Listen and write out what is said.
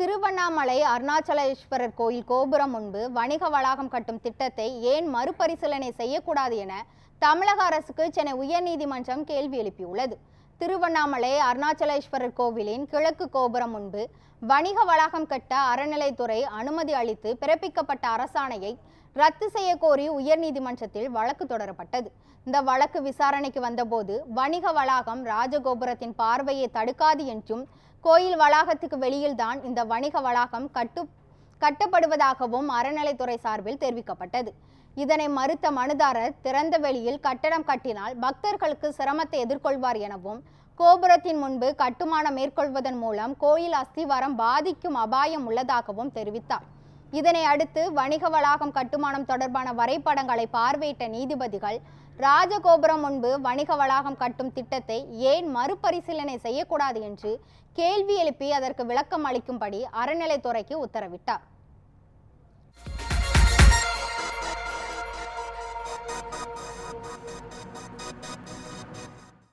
திருவண்ணாமலை அருணாச்சலேஸ்வரர் கோயில் கோபுரம் முன்பு வணிக வளாகம் கட்டும் திட்டத்தை ஏன் மறுபரிசீலனை செய்யக்கூடாது என தமிழக அரசுக்கு சென்னை உயர்நீதிமன்றம் கேள்வி எழுப்பியுள்ளது. திருவண்ணாமலை அருணாச்சலேஸ்வரர் கோவிலின் கிழக்கு கோபுரம் முன்பு வணிக வளாகம் கட்ட அறநிலைத்துறை அனுமதி அளித்து பிறப்பிக்கப்பட்ட அரசாணையை ரத்து செய்ய கோரி உயர்நீதிமன்றத்தில் வழக்கு தொடரப்பட்டது. இந்த வழக்கு விசாரணைக்கு வந்தபோது வணிக வளாகம் ராஜகோபுரத்தின் பார்வையை தடுக்காது என்றும் கோயில் வளாகத்துக்கு வெளியில்தான் இந்த வணிக வளாகம் கட்டு கட்டப்படுவதாகவும் அறநிலைத்துறை சார்பில் தெரிவிக்கப்பட்டது. இதனை மறுத்த மனுதாரர் திறந்த வெளியில் கட்டடம் கட்டினால் பக்தர்களுக்கு சிரமத்தை எதிர்கொள்வார் எனவும் கோபுரத்தின் முன்பு கட்டுமானம் மேற்கொள்வதன் மூலம் கோயில் அஸ்திவாரம் பாதிக்கும் அபாயம் உள்ளதாகவும் தெரிவித்தார். இதனை அடுத்து வணிக வளாகம் கட்டுமானம் தொடர்பான வரைபடங்களை பார்வையிட்ட நீதிபதிகள் ராஜகோபுரம் முன்பு வணிக வளாகம் கட்டும் திட்டத்தை ஏன் மறுபரிசீலனை செய்யக்கூடாது என்று கேள்வி எழுப்பி அதற்கு விளக்கம் அளிக்கும்படி அறநிலைத்துறைக்கு உத்தரவிட்டார்.